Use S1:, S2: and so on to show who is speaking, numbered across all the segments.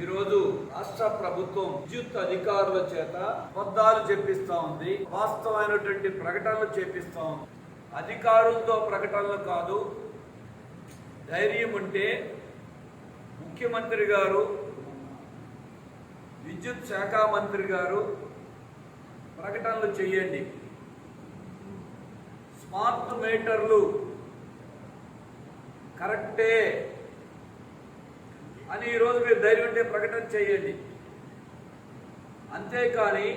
S1: ఈరోజు రాష్ట్ర ప్రభుత్వం విద్యుత్ అధికారుల చేత అబద్ధాలు చెప్పిస్తా ఉంది. వాస్తవమైనటువంటి ప్రకటనలు చేపిస్తా ఉంది. అధికారులతో ప్రకటనలు కాదు ధైర్యం ఉంటే ముఖ్యమంత్రి గారు విద్యుత్ శాఖ మంత్రి గారు ప్రకటనలు చేయండి. స్మార్ట్ మీటర్లు కరెక్టే అని ఈరోజు మీరు ధైర్యం ఉంటే ప్రకటన చేయండి. అంతేకాని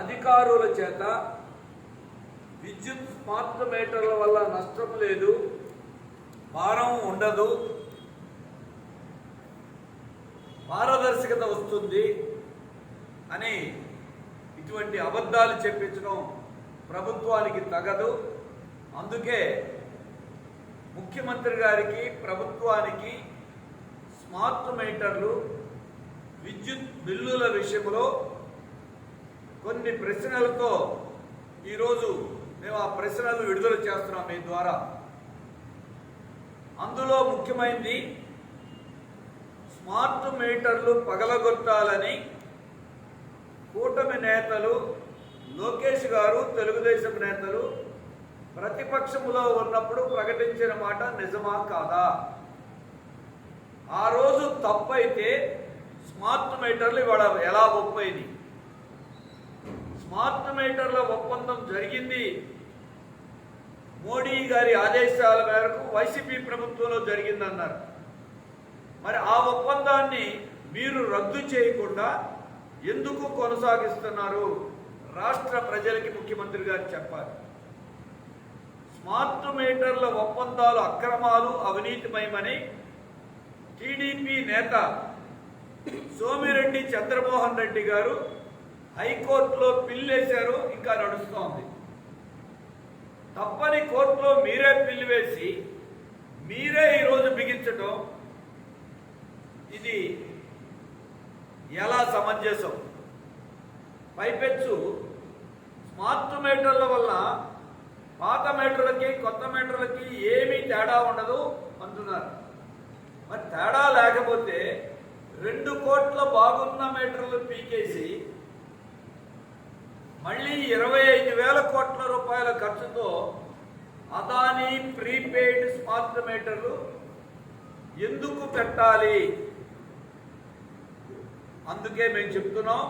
S1: అధికారుల చేత విద్యుత్ స్మార్ట్ మీటర్ల వల్ల నష్టం లేదు భారం ఉండదు పారదర్శకత వస్తుంది అని ఇటువంటి అబద్ధాలు చెప్పించడం ప్రభుత్వానికి తగదు. అందుకే ముఖ్యమంత్రి గారికి ప్రభుత్వానికి స్మార్ట్ మీటర్లు విద్యుత్ బిల్లుల విషయంలో కొన్ని ప్రశ్నలతో ఈరోజు మేము ఆ ప్రశ్నలు విడుదల చేస్తున్నాం మీ ద్వారా. అందులో ముఖ్యమైనది స్మార్ట్ మీటర్లు పగలగొట్టాలని కూటమి నేతలు లోకేష్ గారు తెలుగుదేశం నేతలు ప్రతిపక్షములో ఉన్నప్పుడు ప్రకటించిన మాట నిజమా కాదా? ఆ రోజు తప్పైతే స్మార్ట్ మీటర్లు ఇవాళ ఎలా ఒప్పైంది? స్మార్ట్ మీటర్ల ఒప్పందం జరిగింది. మోడీ గారి ఆదేశాల మేరకు వైసీపీ ప్రభుత్వంలో జరిగిందన్నారు. మరి ఆ ఒప్పందాన్ని మీరు రద్దు చేయకుండా ఎందుకు కొనసాగిస్తున్నారు? రాష్ట్ర ప్రజలకి ముఖ్యమంత్రి గారు చెప్పాలి. స్మార్ట్ మీటర్ల ఒప్పందాలు అక్రమాలు అవినీతిమయమని టీడీపీ నేత సోమిరెడ్డి చంద్రమోహన్ రెడ్డి గారు హైకోర్టులో పిల్లేశారు ఇంకా నడుస్తోంది. తప్పని కోర్టులో మీరే పిల్లి వేసి మీరే ఈరోజు బిగించటం ఇది ఎలా సమంజసం? పైపెచ్చు స్మార్ట్ మీటర్ల వల్ల పాత మీటర్లకి కొత్త మీటర్లకి ఏమీ తేడా ఉండదు అంటున్నారు. మరి తేడా లేకపోతే రెండు కోట్ల బాగున్న మీటర్లు పీకేసి మళ్ళీ ఇరవై ఐదు వేల కోట్ల రూపాయల ఖర్చుతో అదానీ ప్రీపెయిడ్ స్మార్ట్ మీటర్లు ఎందుకు పెట్టాలి? అందుకే మేము చెప్తున్నాం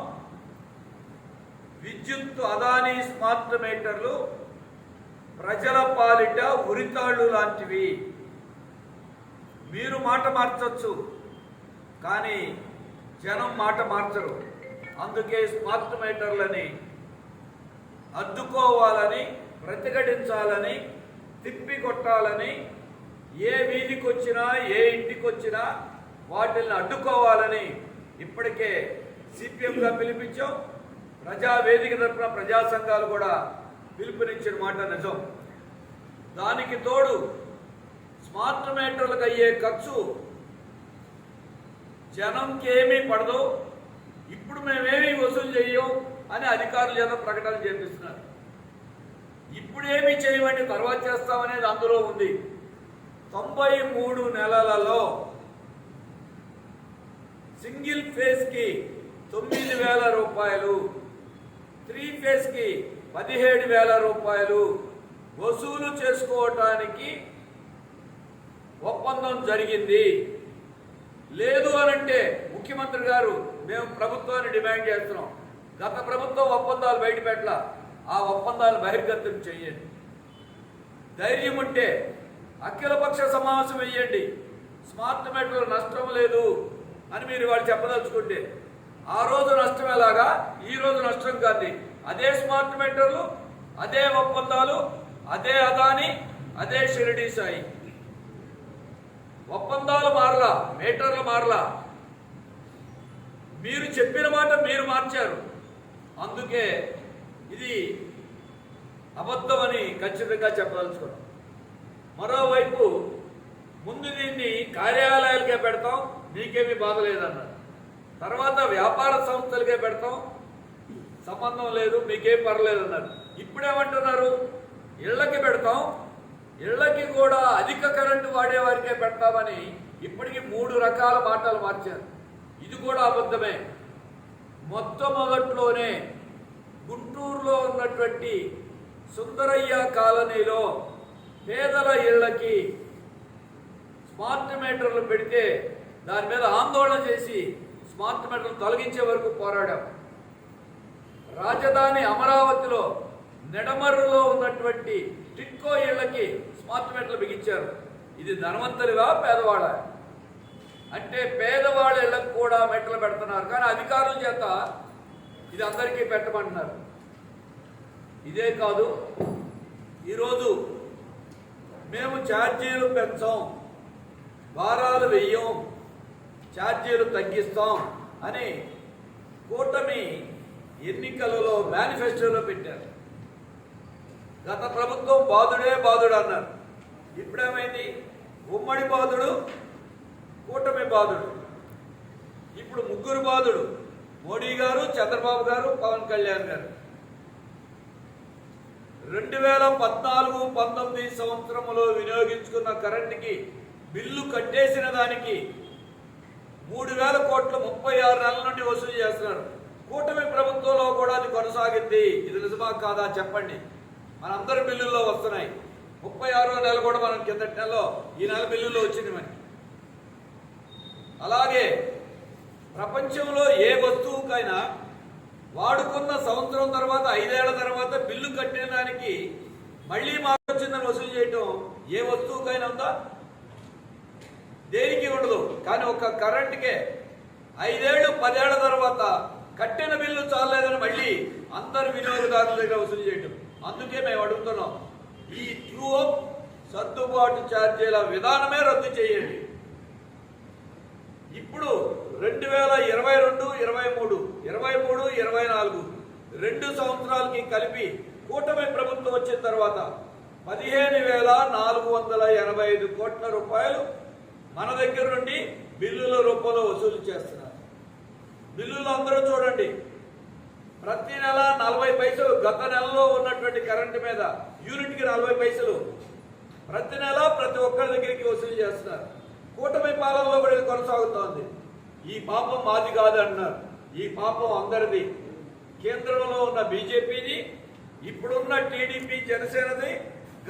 S1: విద్యుత్ అదానీ స్మార్ట్ మీటర్లు ప్రజల పాలిట ఉరితాళ్ళు లాంటివి. మీరు మాట మార్చవచ్చు కానీ జనం మాట మార్చరు. అందుకే స్మార్ట్ మీటర్లని అద్దుకోవాలని ప్రతిఘటించాలని తిప్పి కొట్టాలని ఏ వీధికి వచ్చినా ఏ ఇంటికి వచ్చినా వాటిని అడ్డుకోవాలని ఇప్పటికే సిపిఎంగా పిలిపించాం. ప్రజా వేదిక తరఫున ప్రజా సంఘాలు కూడా పిలుపునిచ్చిన మాట నిజం. దానికి తోడు స్మార్ట్ మీటర్లకు అయ్యే ఖర్చు జనంకి ఏమీ పడదు. ఇప్పుడు మేమేమీ వసూలు చేయం అని అధికారులు చేత ప్రకటన చేపిస్తున్నారు. ఇప్పుడు చేయమని తర్వాత చేస్తామనేది అందులో ఉంది. తొంభై మూడు నెలలలో సింగిల్ ఫేజ్కి తొమ్మిది వేల రూపాయలు త్రీ ఫేజ్కి పదిహేడు వేల రూపాయలు వసూలు చేసుకోవటానికి ఒప్పందం జరిగింది. లేదు అనంటే ముఖ్యమంత్రి గారు మేము ప్రభుత్వాన్ని డిమాండ్ చేస్తున్నాం. గత ప్రభుత్వం ఒప్పందాలు బయటపెట్టాల ఆ ఒప్పందాలు బహిర్గతం చేయండి. ధైర్యం ఉంటే అఖిలపక్ష సమావేశం వేయండి స్మార్ట్ మీటర్లు నష్టం లేదు అని మీరు వాళ్ళు చెప్పదలుచుకుంటే ఆ రోజు నష్టం ఎలాగా? ఈ రోజు నష్టం కాదు. అదే స్మార్ట్ మీటర్లు అదే ఒప్పందాలు అదే అదాని అదే షిరిడి సాయి. ఒప్పందాలు మారలా మీటర్లు మారలా. మీరు చెప్పిన మాట మీరు మార్చారు. అందుకే ఇది అబద్ధమని ఖచ్చితంగా చెప్పదలుచుకున్నాం. మరోవైపు ముందు దీన్ని కార్యాలయాలకే పెడతాం మీకేమీ బాధ లేదన్నారు. తర్వాత వ్యాపార సంస్థలకే పెడతాం సంబంధం లేదు మీకేం పర్లేదన్నారు ఇప్పుడేమంటున్నారు? ఇళ్ళకి పెడతాం ఇళ్ళకి కూడా అధిక కరెంటు వాడే వారికే పెడతామని ఇప్పటికీ మూడు రకాల మాటలు మార్చారు. ఇది కూడా అబద్ధమే. మొట్టమొదట్లోనే గుంటూరులో ఉన్నటువంటి సుందరయ్య కాలనీలో పేదల ఇళ్ళకి స్మార్ట్ మీటర్లు పెడితే దాని మీద ఆందోళన చేసి స్మార్ట్ మీటర్లు తొలగించే వరకు పోరాడాం. రాజధాని అమరావతిలో నెడమర్రులో ఉన్నటువంటి టిట్కో ఇళ్ళకి స్మార్ట్ మీటర్లు బిగించారు. ఇది ధనవంతులుగా పేదవాళ్ళ అంటే పేదవాళ్ళ ఇళ్ళకు కూడా మెట్లు పెడుతున్నారు. కానీ అధికారుల చేత ఇది అందరికీ పెట్టమంటున్నారు. ఇదే కాదు ఈరోజు మేము ఛార్జీలు పెంచాం. వారాలు వెయ్యం. ఛార్జీలు తగ్గిస్తాం అని కూటమి ఎన్నికలలో మేనిఫెస్టోలో పెట్టారు. గత ప్రభుత్వం బాధుడే బాధుడు అన్నారు. ఇప్పుడేమైంది? ఉమ్మడి బాధుడు కూటమి బాధుడు. ఇప్పుడు ముగ్గురు బాధుడు. మోడీ గారు చంద్రబాబు గారు పవన్ కళ్యాణ్ గారు. రెండు వేల పద్నాలుగు పంతొమ్మిది సంవత్సరంలో వినియోగించుకున్న కరెంటుకి బిల్లు కట్టేసిన దానికి మూడు వేల కోట్లు ముప్పై ఆరు నెలల నుండి వసూలు చేస్తున్నారు. కూటమి ప్రభుత్వంలో కూడా అది కొనసాగింది. ఇది నిజమా కాదా చెప్పండి. మనందరి బిల్లుల్లో వస్తున్నాయి. ముప్పై ఆరో నెల కూడా మనం కిందటి నెలలో ఈ నెల బిల్లుల్లో వచ్చింది మనకి. అలాగే ప్రపంచంలో ఏ వస్తువుకైనా వాడుకున్న సంవత్సరం తర్వాత ఐదేళ్ళ తర్వాత బిల్లు కట్టిన దానికి మళ్ళీ మాకు వచ్చిందని వసూలు చేయటం ఏ వస్తువుకైనా ఉందా? దేనికి ఉండదు. కానీ ఒక కరెంట్కే ఐదేళ్ళు పదేళ్ళ తర్వాత కట్టిన బిల్లు చాలేదని మళ్ళీ అందరు వినియోగదారుల దగ్గర వసూలు చేయటం. అందుకే మేము అడుగుతున్నాం ఈ ట్రూ అప్ సర్దుబాటు ఛార్జీల విధానమే రద్దు చేయండి. ఇప్పుడు రెండు వేల ఇరవై రెండు ఇరవై మూడు ఇరవై మూడు ఇరవై నాలుగు రెండు సంవత్సరాలకి కలిపి కూటమి ప్రభుత్వం వచ్చిన తర్వాత పదిహేను వేల నాలుగు వందల ఎనభై ఐదు కోట్ల రూపాయలు మన దగ్గర నుండి బిల్లుల రూపంలో వసూలు చేస్తున్నారు. బిల్లులు అందరూ చూడండి ప్రతి నెల నలభై పైసలు గత నెలలో ఉన్నటువంటి కరెంటు మీద యూనిట్కి నలభై పైసలు. ప్రతి నెల ప్రతి ఒక్కరి దగ్గరికి వసూలు చేస్తున్నారు. కూటమి పాలనలో కూడా ఇది కొనసాగుతోంది. ఈ పాపం మాది కాదు అంటున్నారు. ఈ పాపం అందరిది. కేంద్రంలో ఉన్న బీజేపీది ఇప్పుడున్న టీడీపీ జనసేనది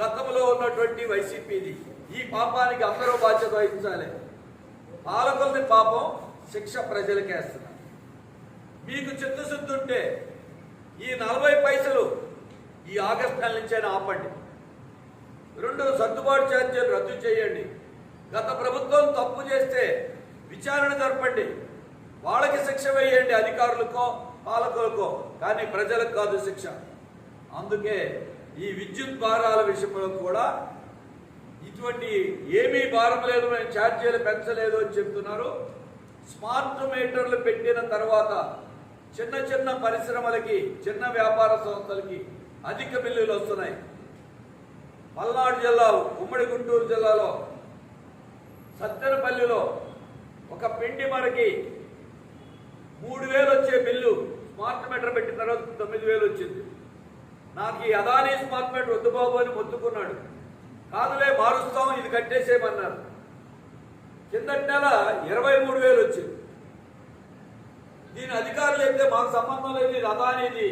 S1: గతంలో ఉన్నటువంటి వైసీపీది. ఈ పాపానికి అందరూ బాధ్యత వహించాలి. పాలకులది పాపం శిక్ష ప్రజలకేస్తుంది మీకు చిత్తశుద్ధి ఉంటే ఈ నలభై పైసలు ఈ ఆగస్టు నెల నుంచైనా ఆపండి. రెండు సర్దుబాటు ఛార్జీలు రద్దు చేయండి. గత ప్రభుత్వం తప్పు చేస్తే విచారణ జరపండి. వాళ్ళకి శిక్ష వేయండి అధికారులకో పాలకులకో కానీ ప్రజలకు కాదు శిక్ష. అందుకే ఈ విద్యుత్ భారాల విషయంలో కూడా ఇటువంటి ఏమీ భారం లేదు మేము ఛార్జీలు పెంచలేదు అని చెప్తున్నారు. స్మార్ట్ మీటర్లు పెట్టిన తర్వాత చిన్న చిన్న పరిశ్రమలకి చిన్న వ్యాపార సంస్థలకి అధిక బిల్లులు వస్తున్నాయి. పల్నాడు జిల్లా ఉమ్మడి గుంటూరు జిల్లాలో సత్తెనపల్లిలో ఒక పిండి మరకి మూడు వేలు వచ్చే బిల్లు స్మార్ట్ మీటర్ పెట్టిన తర్వాత తొమ్మిది వేలు వచ్చింది. నాకు ఈ అదానీ స్మార్ట్ మీటర్ వద్దు బాబు అని మొత్తుకున్నాడు. కాదులే మారుస్తాం ఇది కట్టేసేయమన్నారు. కిందటి నెల ఇరవై మూడు వేలు వచ్చింది. దీని అధికారులు చెప్తే మాకు సంబంధం లేదు ఇది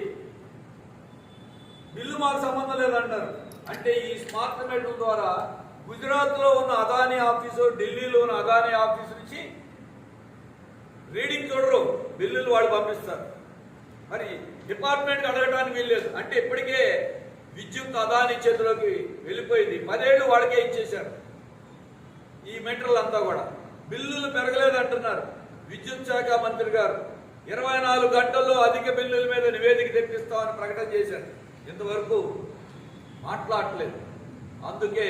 S1: బిల్లు మాకు సంబంధం లేదంటారు. అంటే ఈ స్మార్ట్ మీటర్ ద్వారా గుజరాత్లో ఉన్న అదానీ ఆఫీసు ఢిల్లీలో ఉన్న అదానీ ఆఫీసు నుంచి రీడింగ్ చూడరు. బిల్లులు వాళ్ళు పంపిస్తారు. మరి డిపార్ట్మెంట్ అడగడానికి వీల్లేదు. అంటే ఇప్పటికే విద్యుత్ అదాని చేతిలోకి వెళ్ళిపోయింది. పదేళ్ళు వాళ్ళకే ఇచ్చేశారు. ఈ మీటర్లు అంతా కూడా. బిల్లులు పెరగలేదు అంటున్నారు విద్యుత్ శాఖ మంత్రి గారు. ఇరవై నాలుగు గంటల్లో అధిక బిల్లుల మీద నివేదిక తెప్పిస్తామని ప్రకటన చేశారు. ఇంతవరకు మాట్లాడలేదు. అందుకే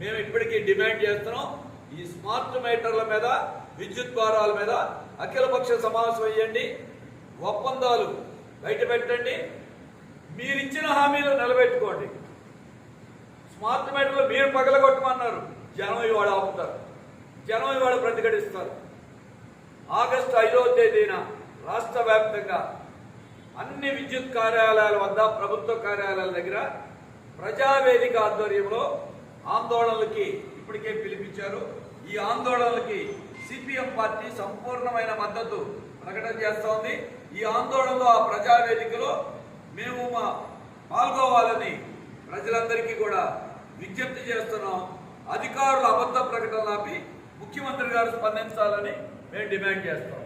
S1: మేము ఇప్పటికీ డిమాండ్ చేస్తున్నాం ఈ స్మార్ట్ మీటర్ల మీద విద్యుత్ భారాల మీద అఖిలపక్ష సమావేశం వేయండి ఒప్పందాలు బయట పెట్టండి మీరిచ్చిన హామీలు నిలబెట్టుకోండి. స్మార్ట్ మీటర్లు మీరు పగలగొట్టమన్నారు జనం ఇవాళ ఆపుతారు జనం ఇవాళ ప్రతిఘటిస్తారు. ఆగస్టు ఐదవ తేదీన రాష్ట్ర వ్యాప్తంగా అన్ని విద్యుత్ కార్యాలయాల వద్ద ప్రభుత్వ కార్యాలయాల దగ్గర ప్రజావేదిక ఆధ్వర్యంలో ఆందోళనలకి ఇప్పటికే పిలిపించారు. ఈ ఆందోళనలకి సిపిఎం పార్టీ సంపూర్ణమైన మద్దతు ప్రకటన చేస్తోంది ఈ ఆందోళనలో ఆ ప్రజావేదికలో మేము మా పాల్గొవాలని ప్రజలందరికీ కూడా విజ్ఞప్తి చేస్తున్నాం. అధికారుల అబద్ధ ప్రకటనలు ఆపి ముఖ్యమంత్రి గారు స్పందించాలని మేము డిమాండ్ చేస్తాం.